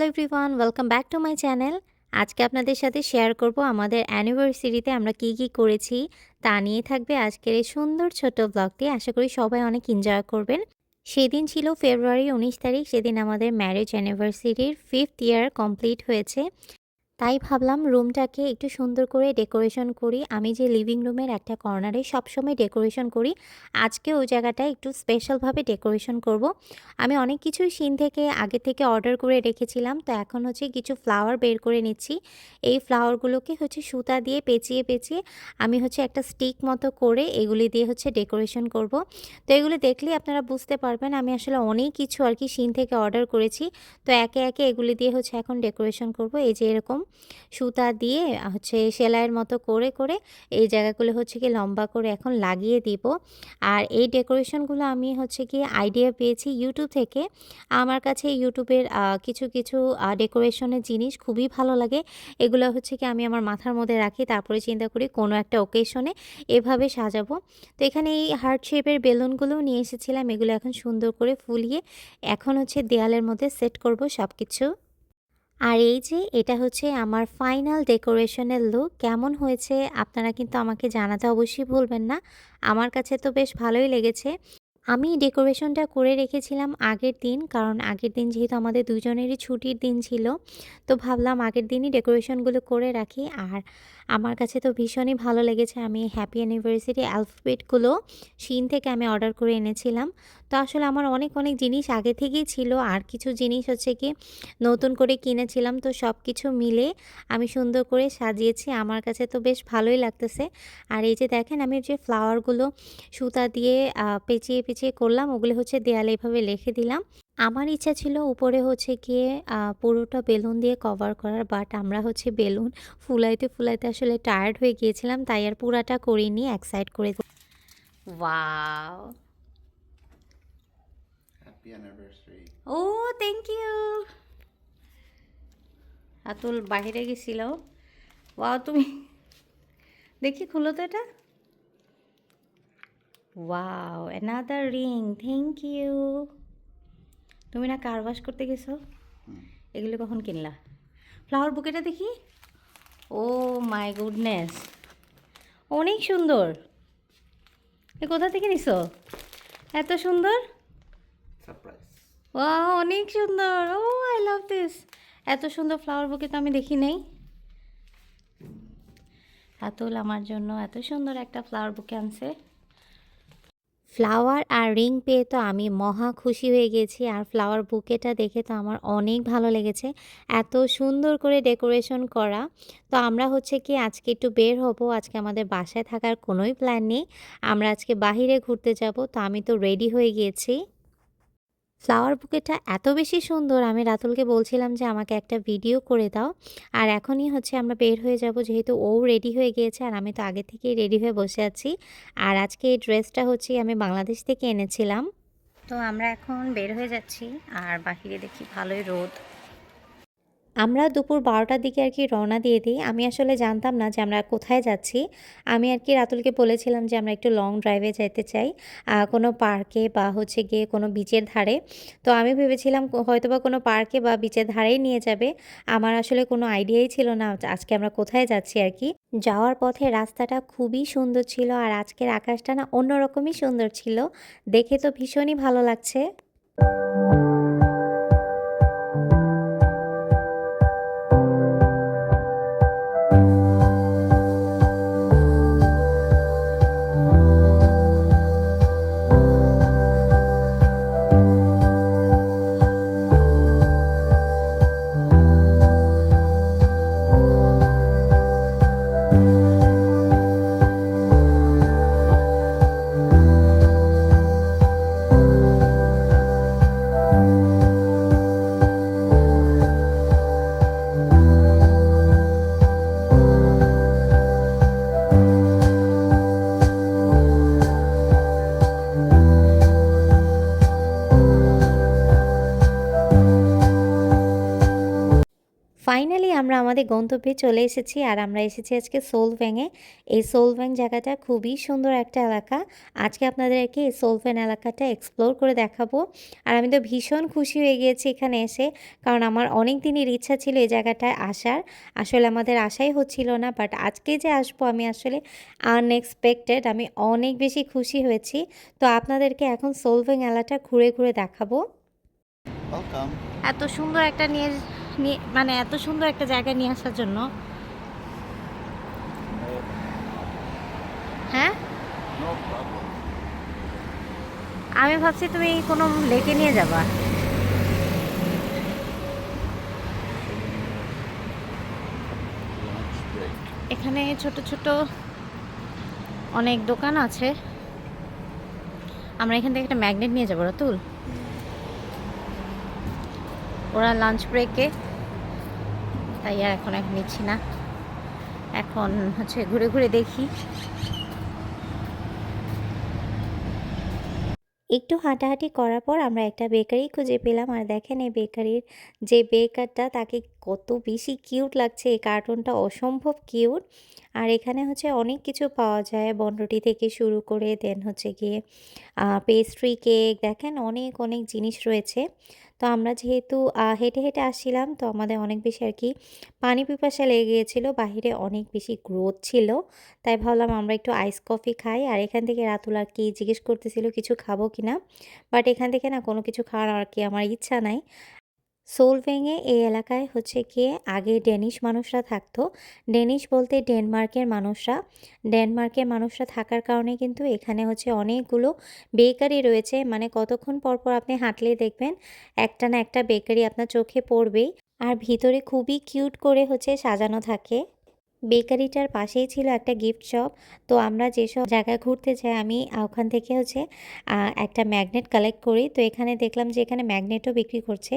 Hello everyone welcome back to my channel আজকে আপনাদের সাথে শেয়ার করব আমাদের অ্যানিভার্সারিতে আমরা কি কি করেছি তা নিয়ে থাকবে আজকের এই সুন্দর ছোট ব্লগটি আশা করি সবাই অনেক এনজয় করবেন। সেদিন ছিল ফেব্রুয়ারি উনিশ তারিখ, সেদিন আমাদের ম্যারেজ অ্যানিভার্সারির ফিফথ ইয়ার কমপ্লিট হয়েছে। তাই ভাবলাম রুমটাকে একটু সুন্দর করে ডেকোরেশন করি আমি যে লিভিং রুমের একটা কর্নারে সবসময় ডেকোরেশন করি, আজকে ওই জায়গাটায় একটু স্পেশালভাবে ডেকোরেশন করব। আমি অনেক কিছুই সিন থেকে আগে থেকে অর্ডার করে রেখেছিলাম, তো এখন হচ্ছে কিছু ফ্লাওয়ার বের করে নিচ্ছি এই ফ্লাওয়ারগুলোকে হচ্ছে সুতা দিয়ে পেঁচিয়ে পেঁচিয়ে আমি হচ্ছে একটা স্টিক মতো করে এগুলি দিয়ে হচ্ছে ডেকোরেশন করব। তো এগুলি দেখলেই আপনারা বুঝতে পারবেন, আমি আসলে অনেক কিছু আর কি সিন থেকে অর্ডার করেছি তো একে একে এগুলি দিয়ে হচ্ছে এখন ডেকোরেশন করব এই যে এরকম সুতা দিয়ে হচ্ছে সেলাইয়ের মতো করে করে এই জায়গাগুলো হচ্ছে কি লম্বা করে এখন লাগিয়ে দিব। আর এই ডেকোরেশনগুলো আমি হচ্ছে কি আইডিয়া পেয়েছি ইউটিউব থেকে। আমার কাছে ইউটিউবের কিছু কিছু ডেকোরেশনের জিনিস খুবই ভালো লাগে। এগুলো হচ্ছে কি আমি আমার মাথার মধ্যে রাখি, তারপরে চিন্তা করি কোনো একটা ওকেশনে এভাবে সাজাবো। তো এখানে এই হার্ট শেপের বেলুনগুলোও নিয়ে এসেছিলাম, এগুলো এখন সুন্দর করে ফুলিয়ে এখন হচ্ছে দেয়ালের মধ্যে সেট করব সব কিছু আর এই যে এটা হচ্ছে আমার ফাইনাল ডেকোরেশনের লুক, কেমন হয়েছে আপনারা কিন্তু আমাকে জানাতে অবশ্যই ভুলবেন না। আমার কাছে তো বেশ ভালোই লেগেছে। আমি ডেকোরেশনটা করে রেখেছিলাম আগের দিন, কারণ আগের দিন যেহেতু আমাদের দুজনেরই ছুটির দিন ছিল, তো ভাবলাম আগের দিনই ডেকোরেশনগুলো করে রাখি। আর আমার কাছে তো ভীষণই ভালো লেগেছে। আমি হ্যাপি অ্যানিভার্সারি অ্যালফাবেটগুলো শিন থেকে আমি অর্ডার করে এনেছিলাম। তো আসলে আমার অনেক অনেক জিনিস আগে থেকেই ছিল। আর কিছু জিনিস হচ্ছে কি, নতুন করে কিনেছিলাম। তো সব কিছু মিলে আমি সুন্দর করে সাজিয়েছি। আমার কাছে তো বেশ ভালোই লাগতেছে। আর এই যে দেখেন, আমি যে ফ্লাওয়ারগুলো সুতা দিয়ে পেঁচিয়ে পেঁচিয়ে করলাম, ওগুলো হচ্ছে দেয়ালে এভাবে লিখে দিলাম। আমার ইচ্ছা ছিল উপরে হচ্ছে গিয়ে পুরোটা বেলুন দিয়ে কভার করার বাট আমরা হচ্ছে বেলুন ফুলাইতে ফুলাইতে আসলে টায়ার্ড হয়ে গিয়েছিলাম তাই আর পুরাটা করিনি এক সাইড করে wow. O thank you Atul বাইরে গেছিল। ওয়াও তুমি দেখি খুলো তো এটা। Wow another ring thank you তুমি না কার ওয়াশ করতে গেছো? এগুলো কখন কিনলা? ফ্লাওয়ার বুকেটা দেখি? ও মাই গুডনেস অনেক সুন্দর। এ কোথা থেকে নিছো? এত সুন্দর. ও অনেক সুন্দর। ও আই লাভ দিস এত সুন্দর ফ্লাওয়ার বুকে তো আমি দেখি নাই। আতুল আমার জন্য এত সুন্দর একটা ফ্লাওয়ার বুকে আনছে। ফ্লাওয়ার আর রিং পেয়ে তো আমি মহা খুশি হয়ে গেছি। আর ফ্লাওয়ার বুকেটা দেখে তো আমার অনেক ভালো লেগেছে। এত সুন্দর করে ডেকোরেশন করা। তো আমরা হচ্ছে কি আজকে একটু বের হব। আজকে আমাদের বাসায় থাকার কোনোই প্ল্যান নেই। আমরা আজকে বাহিরে ঘুরতে যাব। তো আমি তো রেডি হয়ে গিয়েছি ফ্লাওয়ার বুকেটা এত বেশি সুন্দর, আমি রাতুলকে বলছিলাম যে আমাকে একটা ভিডিও করে দাও। আর এখনই হচ্ছে আমরা বের হয়ে যাব, যেহেতু ও রেডি হয়ে গিয়েছে আর আমি তো আগে থেকেই রেডি হয়ে বসে আছি। আর আজকে এই ড্রেসটা হচ্ছে আমি বাংলাদেশ থেকে এনেছিলাম। তো আমরা এখন বের হয়ে যাচ্ছি, আর বাহিরে দেখি ভালোই রোদ। আমরা দুপুর বারোটার দিকে আর কি রওনা দিয়ে দিই। আমি আসলে জানতাম না যে আমরা কোথায় যাচ্ছি। আমি আর কি রাতুলকে বলেছিলাম যে আমরা একটু লং ড্রাইভে যেতে চাই কোনো পার্কে বা হচ্ছে গিয়ে কোনো বিচের ধারে। তো আমি ভেবেছিলাম হয়তো বা কোনো পার্কে বা বিচের ধারেই নিয়ে যাবে। আমার আসলে কোনো আইডিয়াই ছিল না আজকে আমরা কোথায় যাচ্ছি আর কি। যাওয়ার পথে রাস্তাটা খুবই সুন্দর ছিল আর আজকের আকাশটা না অন্যরকমই সুন্দর ছিল। দেখে তো ভীষণই ভালো লাগছে। আমাদের গন্তব্যে চলে এসেছি আর আমরা এসেছি আজকে সোলভ্যাংয়ে এই সোলভ্যাং জায়গাটা খুবই সুন্দর একটা এলাকা। আজকে আপনাদেরকে এই সোলভ্যাং এলাকাটা এক্সপ্লোর করে দেখাবো। আর আমি তো ভীষণ খুশি হয়ে গিয়েছি এখানে এসে কারণ আমার অনেক দিনের ইচ্ছা ছিল এই জায়গাটায় আসার। আসলে আমাদের আশাই হচ্ছিল না বাট আজকে যে আসব আমি আসলে আনএক্সপেক্টেড আমি অনেক বেশি খুশি হয়েছি। তো আপনাদেরকে এখন সোলভ্যাং এলাকাটা ঘুরে ঘুরে দেখাবো। এত সুন্দর একটা নিয়ে নিয়ে মানে এত সুন্দর একটা জায়গায় নিয়ে আসার জন্য। হ্যাঁ? আমি ভাবছি তুমি কোনো লেকে নিয়ে যাবা। এখানে ছোট ছোট অনেক দোকান আছে। আমরা এখান থেকে একটা ম্যাগনেট নিয়ে যাব রাতুল। ওরা লাঞ্চ ব্রেকে তাই আর এখন এখন নিচ্ছি না। এখন হচ্ছে ঘুরে ঘুরে দেখি। একটু হাঁটাহাঁটি করার পর আমরা একটা বেকারি খুঁজে পেলাম আর দেখেন এই বেকারির যে বেকারটা, তাকে কত বেশি কিউট লাগছে। এই কার্টুনটা অসম্ভব কিউট। আর এখানে হচ্ছে অনেক কিছু পাওয়া যায়, বনরুটি থেকে শুরু করে দেন হচ্ছে গিয়ে পেস্ট্রি কেক দেখেন অনেক অনেক জিনিস রয়েছে। তো আমরা যেহেতু হেঁটে হেঁটে আসছিলাম, তো আমাদের অনেক বেশি আর কি পানি পিপাসা লেগে গিয়েছিল, বাহিরে অনেক বেশি গ্রোথ ছিল। তাই ভাবলাম আমরা একটু আইস কফি খাই, আর এখান থেকে রাতুল আর কি জিজ্ঞেস করতেছিল কিছু খাব কিনা। বাট এখান থেকে না কোনো কিছু খাওয়ার আর কি আমার ইচ্ছা নাই। সোলভেঙে এই এলাকায় হচ্ছে গিয়ে আগে ডেনিশ মানুষরা থাকতো। ডেনিশ বলতে ডেনমার্কের মানুষরা। ডেনমার্কের মানুষরা থাকার কারণে কিন্তু এখানে হচ্ছে অনেকগুলো বেকারি রয়েছে। মানে কতক্ষণ পরপর পর আপনি হাঁটলে দেখবেন একটা না একটা বেকারি আপনার চোখে পড়বেই। আর ভিতরে খুবই কিউট করে হচ্ছে সাজানো থাকে। বেকারিটার পাশেই ছিল একটা গিফট শপ। তো আমরা যেসব জায়গায় ঘুরতে যাই, আমি ওখান থেকে হচ্ছে একটা ম্যাগনেট কালেক্ট করি। তো এখানে দেখলাম যে এখানে ম্যাগনেটও বিক্রি করছে।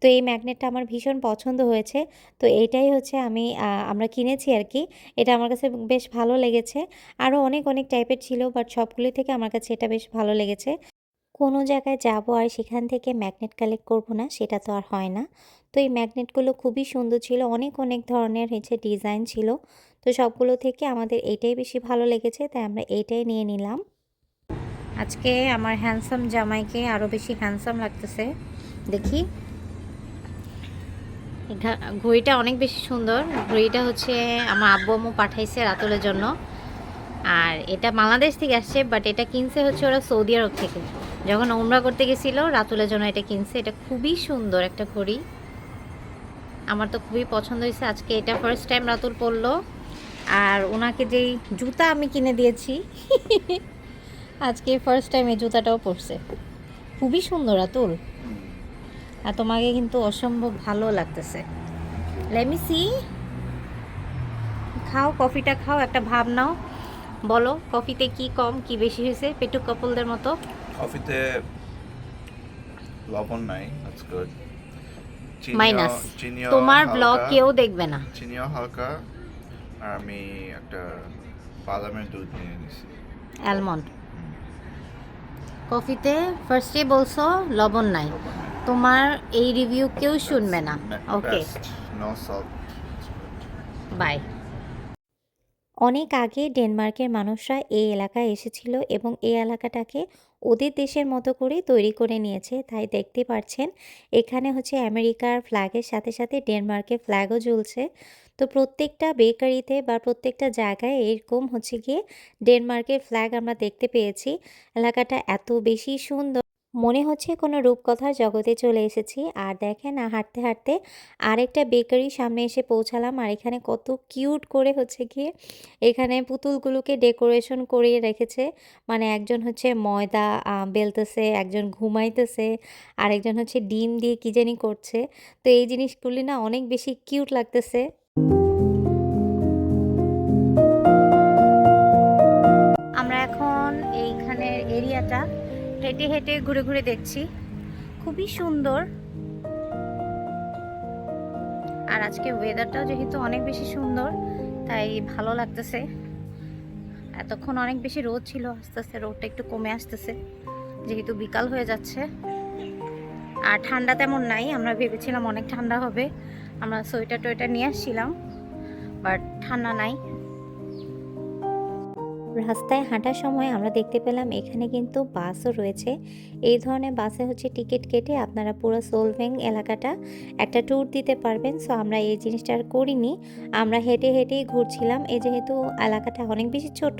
তো এই ম্যাগনেটটা আমার ভীষণ পছন্দ হয়েছে। তো এটাই হচ্ছে আমি আমরা কিনেছি আর কি এটা আমার কাছে বেশ ভালো লেগেছে। আরও অনেক অনেক টাইপের ছিল, বাট সবগুলি থেকে আমার কাছে এটা বেশ ভালো লেগেছে। কোনো জায়গায় যাব আর সেখান থেকে ম্যাগনেট কালেক্ট করব না, সেটা তো আর হয় না। তো এই ম্যাগনেটগুলো খুবই সুন্দর ছিল, অনেক অনেক ধরনের হচ্ছে ডিজাইন ছিল। তো সবগুলো থেকে আমাদের এইটাই বেশি ভালো লেগেছে, তাই আমরা এইটাই নিয়ে নিলাম। আজকে আমার হ্যান্ডসাম জামাইকে আরও বেশি হ্যান্ডসাম লাগতেছে। দেখি। ঘড়িটা অনেক বেশি সুন্দর। ঘড়িটা হচ্ছে আমার আব্বু আম্মু পাঠাইছে রাতুলের জন্য। আর এটা বাংলাদেশ থেকে আসছে বাট এটা কিনছে হচ্ছে ওরা সৌদি আরব থেকে। যখন ওমরা করতে গেছিল, রাতুলের জন্য এটা কিনছে। এটা খুবই সুন্দর একটা ঘড়ি। আমার তো খুবই পছন্দ হয়েছে। আজকে এটা ফার্স্ট টাইম রাতুল পরলো। আর ওনাকে যেই জুতা আমি কিনে দিয়েছি, আজকে ফার্স্ট টাইম এই জুতাটাও পরছে। খুবই সুন্দর রাতুল। আর তোমাকে কিন্তু অসম্ভব ভালো লাগতেছে। লেমি সি খাও, কফিটা খাও, একটা ভাব নাও। বলো, কফিতে কি কম, কি বেশি হয়েছে? পেটু কপলদের মতো। কফিতে লবণ নাই দ্যাটস গুড মাইনাস তোমার ব্লগ কেউ দেখবে না। চিনিও হালকা আর আমি একটা বাদামের দুধ নিয়ে নিছি অ্যালমন্ড কফিতে ফার্স্টে বলছো লবণ নাই। তোমার এই রিভিউ কেউ শুনবে না। ওকে বাই অনেক আগে ডেনমার্কের মানুষরা এই এলাকায় এসেছিল এবং এই এলাকাটাকে ওদের দেশের মতো করে তৈরি করে নিয়েছে। তাই দেখতে পাচ্ছেন এখানে হচ্ছে আমেরিকার ফ্ল্যাগের সাথে সাথে ডেনমার্কের ফ্ল্যাগও ঝুলছে তো প্রত্যেকটা বেকারিতে বা প্রত্যেকটা জায়গায় এরকম হচ্ছে গিয়ে ডেনমার্কের ফ্ল্যাগ আমরা দেখতে পেয়েছি। এলাকাটা এত বেশি সুন্দর মনে হচ্ছে কোনো রূপকথার জগতে চলে এসেছি। আর দেখেন আর হাঁটতে হাঁটতে আরেকটা বেকারির সামনে এসে পৌঁছালাম। আর এখানে কত কিউট করে হচ্ছে গিয়ে এখানে পুতুলগুলোকে ডেকোরেশন করিয়ে রেখেছে। মানে একজন হচ্ছে ময়দা বেলতেছে, একজন ঘুমাইতেছে আর একজন হচ্ছে ডিম দিয়ে কী জানি করছে। তো এই জিনিসগুলি না অনেক বেশি কিউট লাগতেছে। আমরা এখন এইখানের এরিয়াটা হেঁটে হেঁটে ঘুরে ঘুরে দেখছি। খুবই সুন্দর। আর আজকে ওয়েদারটাও যেহেতু অনেক বেশি সুন্দর, তাই ভালো লাগতেছে। এতক্ষণ অনেক বেশি রোদ ছিল, আস্তে আস্তে রোদটা একটু কমে আসতেছে, যেহেতু বিকাল হয়ে যাচ্ছে। আর ঠান্ডা তেমন নাই, আমরা ভেবেছিলাম অনেক ঠান্ডা হবে, আমরা সোয়েটার টোয়েটার নিয়ে আসছিলাম, বাট ঠান্ডা নাই। রাস্তায় হাঁটার সময় আমরা দেখতে পেলাম এখানে কিন্তু বাসও রয়েছে। এই ধরনের বাসে হচ্ছে টিকিট কেটে আপনারা পুরো সোলভেং এলাকাটা একটা ট্যুর দিতে পারবেন। সো আমরা এই জিনিসটা আর করিনি। আমরা হেঁটে হেঁটেই ঘুরছিলাম। এই যেহেতু এলাকাটা অনেক বেশি ছোট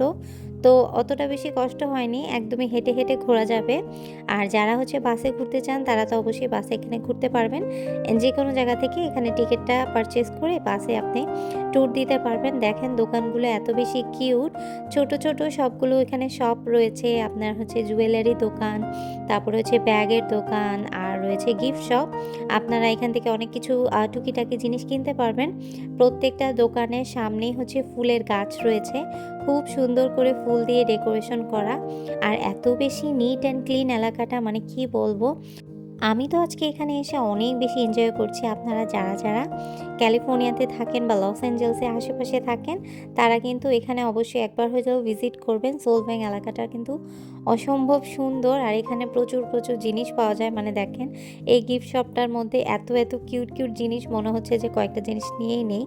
তো অতটা বেশি কষ্ট হয়নি, একদমই হেঁটে হেঁটে ঘোরা যাবে। আর যারা হচ্ছে বাসে ঘুরতে চান, তারা তো অবশ্যই বাসে এখানে ঘুরতে পারবেন। যে কোনো জায়গা থেকে এখানে টিকিটটা পারচেস করে বাসে আপনি ট্যুর দিতে পারবেন। দেখেন দোকানগুলো এত বেশি কিউট ছোট ছোট সবগুলো এখানে শপ রয়েছে। আপনার হচ্ছে জুয়েলারি দোকান, তারপর হচ্ছে ব্যাগের দোকান, আর রয়েছে গিফট শপ আপনারা এখান থেকে অনেক কিছু টুকিটাকি জিনিস কিনতে পারবেন। প্রত্যেকটা দোকানের সামনেই হচ্ছে ফুলের গাছ রয়েছে। খুব সুন্দর করে ফুল দিয়ে ডেকোরেশন করা। আর এত বেশি নিট অ্যান্ড ক্লিন এলাকাটা মানে কি বলব? আমি তো আজকে এখানে এসে অনেক বেশি এনজয় করছি। আপনারা যারা যারা ক্যালিফোর্নিয়াতে থাকেন বা লস অ্যাঞ্জেলসে আশেপাশে থাকেন, তারা কিন্তু এখানে অবশ্যই একবার হলেও ভিজিট করবেন। সোলব্যাং এলাকাটা কিন্তু অসম্ভব সুন্দর আর এখানে প্রচুর প্রচুর জিনিস পাওয়া যায়। মানে দেখেন, এই গিফট শপটার মধ্যে এত এত কিউট কিউট জিনিস মনে হচ্ছে যে কয়েকটা জিনিস নিয়েই নেই।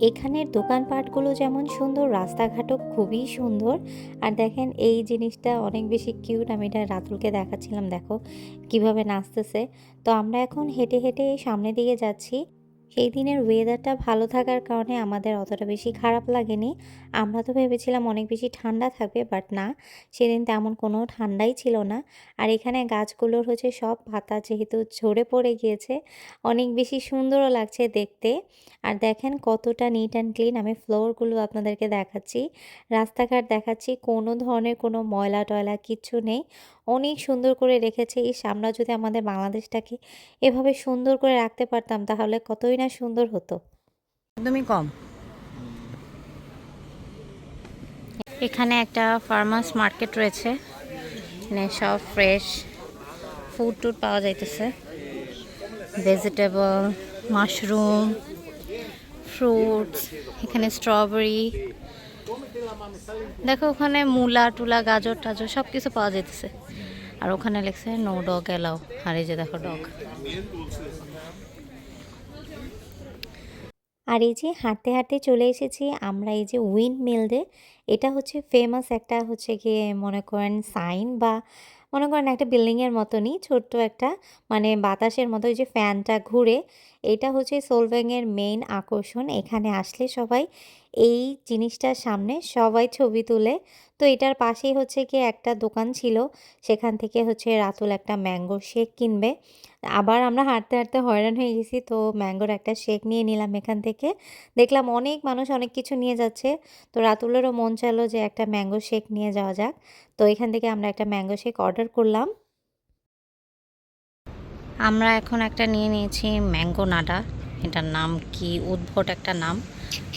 এখানের দোকানপাটগুলো যেমন সুন্দর, রাস্তাঘাটও খুবই সুন্দর। আর দেখেন এই জিনিসটা অনেক বেশি কিউট, আমি এটা রাতুলকে দেখাচ্ছিলাম, দেখো কীভাবে নাচতেছে। তো আমরা এখন হেঁটে হেঁটে সামনে দিকে যাচ্ছি। সেই দিনের ওয়েদারটা ভালো থাকার কারণে আমাদের অতটা বেশি খারাপ লাগেনি। আমরা তো ভেবেছিলাম অনেক বেশি ঠান্ডা থাকবে বাট না, সেদিন তেমন কোনো ঠান্ডাই ছিল না। আর এখানে গাছগুলোর হচ্ছে সব পাতা যেহেতু ঝরে পড়ে গিয়েছে, অনেক বেশি সুন্দরও লাগছে দেখতে। আর দেখেন কতটা নিট অ্যান্ড ক্লিন আমি ফ্লোরগুলো আপনাদেরকে দেখাচ্ছি। রাস্তাঘাট দেখাচ্ছি, কোনো ধরনের কোনো ময়লা টয়লা কিচ্ছু নেই। অনেক সুন্দর করে রেখেছে। এই আমরা যদি আমাদের বাংলাদেশটাকে এভাবে সুন্দর করে রাখতে পারতাম, তাহলে কতই না সুন্দর হতো। একদমই কম। এখানে একটা ফার্মার্স মার্কেট রয়েছে। এখানে সব ফ্রেশ ফুড টুড পাওয়া যাইতেছে। ভেজিটেবল, মাশরুম, ফ্রুটস, এখানে স্ট্রবেরি দেখো, ওখানে মূলা, টুলা, গাজর, টাজর সব কিছু পাওয়া যাইতেছে। আর ওখানে লেখছে নো ডগ এলাও এই যে দেখো ডগ আর এই যে হাঁটতে হাঁটতে চলে এসেছি আমরা এই যে উইন্ড মিলডে এটা হচ্ছে ফেমাস একটা হচ্ছে গিয়ে মনে করেন সাইন বা মনে করেন একটা বিল্ডিংয়ের মতনই, ছোট্ট একটা মানে বাতাসের মতো, ওই যে ফ্যানটা ঘুরে এটা হচ্ছে সোলভ্যাংয়ের মেইন আকর্ষণ। এখানে আসলে সবাই এই জিনিসটার সামনে সবাই ছবি তুলে। তো এটার পাশেই হচ্ছে কি একটা দোকান ছিল। সেখান থেকে হচ্ছে রাতুল একটা ম্যাঙ্গো শেক কিনবে। আবার আমরা হাঁটতে হাঁটতে হয়রান হয়ে গেছি। তো ম্যাঙ্গোর একটা শেক নিয়ে নিলাম এখান থেকে। দেখলাম অনেক মানুষ অনেক কিছু নিয়ে যাচ্ছে। তো রাতুলেরও মন চাইলো যে একটা ম্যাঙ্গো শেক নিয়ে যাওয়া যাক। তো এখান থেকে আমরা একটা ম্যাঙ্গো শেক অর্ডার করলাম। আমরা এখন একটা নিয়ে নিয়েছি ম্যাঙ্গো নাডা। এটার নাম কি উদ্ভট একটা নাম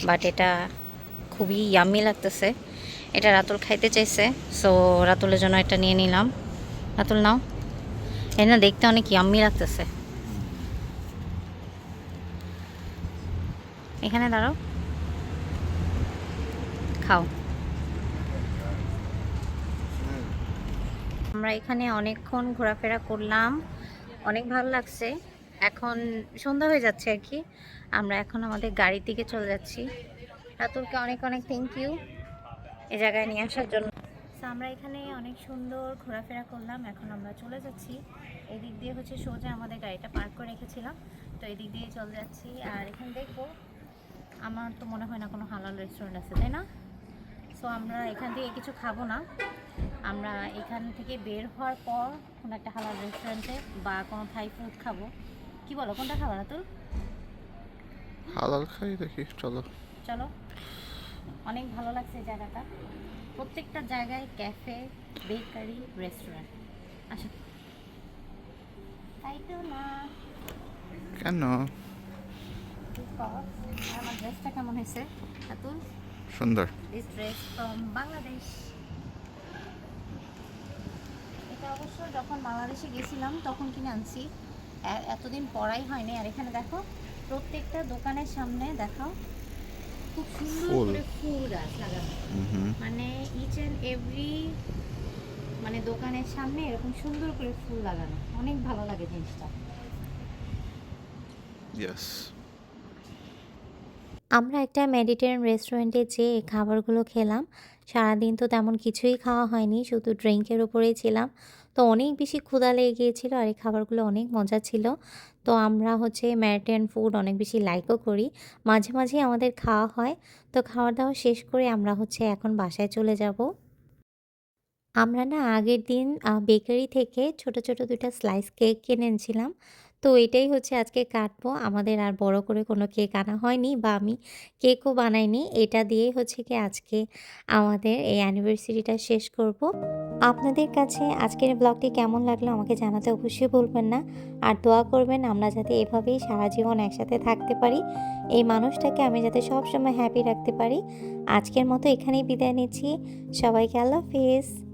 বাট এটা খুবই ইয়াম্মি লাগতেছে। এটা রাতুল খাইতে চাইছে সো রাতুলের জন্য এটা নিয়ে নিলাম। রাতুল, নাও। না, দেখতে অনেক ইয়াম্মি লাগতেছে। এখানে দাঁড়াও। খাও। আমরা এখানে অনেকক্ষণ ঘোরাফেরা করলাম। অনেক ভালো লাগছে। এখন সন্ধ্যা হয়ে যাচ্ছে আর কি। আমরা এখন আমাদের গাড়ির দিকে চলে যাচ্ছি। রাতুলকে অনেক অনেক থ্যাংক ইউ এ জায়গায় নিয়ে আসার জন্য। আমরা এখানে অনেক সুন্দর ঘোরাফেরা করলাম। এখন আমরা চলে যাচ্ছি। এদিক দিয়ে হচ্ছে সোজা আমাদের গাড়িটা পার্ক করে রেখেছিলাম। তো এদিক দিয়ে চলে যাচ্ছি। আর এখানে দেখব, আমার তো মনে হয় না কোনো হালাল রেস্টুরেন্ট আছে, তাই না? সো আমরা এখান থেকে কিছু খাব না। আমরা এখান থেকে বের হওয়ার পর কোনো একটা হালাল রেস্টুরেন্টে বা কোনো থাই ফুড খাব। কি বলো কোনটা খাব না তুই হালাল খাই দেখি চলো। চলো। অনেক ভালো লাগছে জায়গাটা। প্রত্যেকটা জায়গায় ক্যাফে বেকারি রেস্টুরেন্ট আচ্ছা। তাই তো না। কেন? আমার ড্রেসটা কেমন হয়েছে? আতুল সুন্দর। দিস ড্রেস ফ্রম বাংলাদেশ এটা অবশ্য যখন বাংলাদেশে গেছিলাম তখন কিনে আনছি। এতদিন পরাই হয়নি। আর এখানে দেখো প্রত্যেকটা দোকানের সামনে দেখাও খুব সুন্দর করে ফুল গাছ লাগানো। মানে ইচ অ্যান্ড এভরি মানে দোকানের সামনে এরকম সুন্দর করে ফুল লাগানো। অনেক ভালো লাগে জিনিসটা। ইয়েস আমরা একটা মেডিটেরিয়ান রেস্টুরেন্টে যেয়ে খাবারগুলো খেলাম সারাদিন তো তেমন কিছুই খাওয়া হয়নি শুধু ড্রিঙ্কের উপরেই ছিলাম। তো অনেক বেশি ক্ষুধা লেগে গিয়েছিল আর এই খাবারগুলো অনেক মজা ছিল। তো আমরা হচ্ছে মেডিটেরিয়ান ফুড অনেক বেশি লাইকও করি। মাঝে মাঝেই আমাদের খাওয়া হয়। তো খাওয়া দাওয়া শেষ করে আমরা হচ্ছে এখন বাসায় চলে যাব। আমরা না আগের দিন বেকারি থেকে ছোট, ছোট ২ টা স্লাইস কেক কিনে এনেছিলাম। তো এটাই হচ্ছে আজকে কাটবো। আমাদের আর বড় করে কোনো কেক আনা হয়নি বা আমি কেকও বানাইনি। এটা দিয়েই হচ্ছে কি আজকে আমাদের এই অ্যানিভার্সারিটা শেষ করব। আপনাদের কাছে আজকের ব্লগটি কেমন লাগল আমাকে জানাতে অবশ্যই ভুলবেন না। আর দোয়া করবেন আমরা যাতে এভাবেই সারা জীবন একসাথে থাকতে পারি। এই মানুষটাকে আমি যাতে সবসময় হ্যাপি রাখতে পারি। আজকের মতো এখানেই বিদায় নিচ্ছি। সবাইকে আল্লাহ হাফেজ।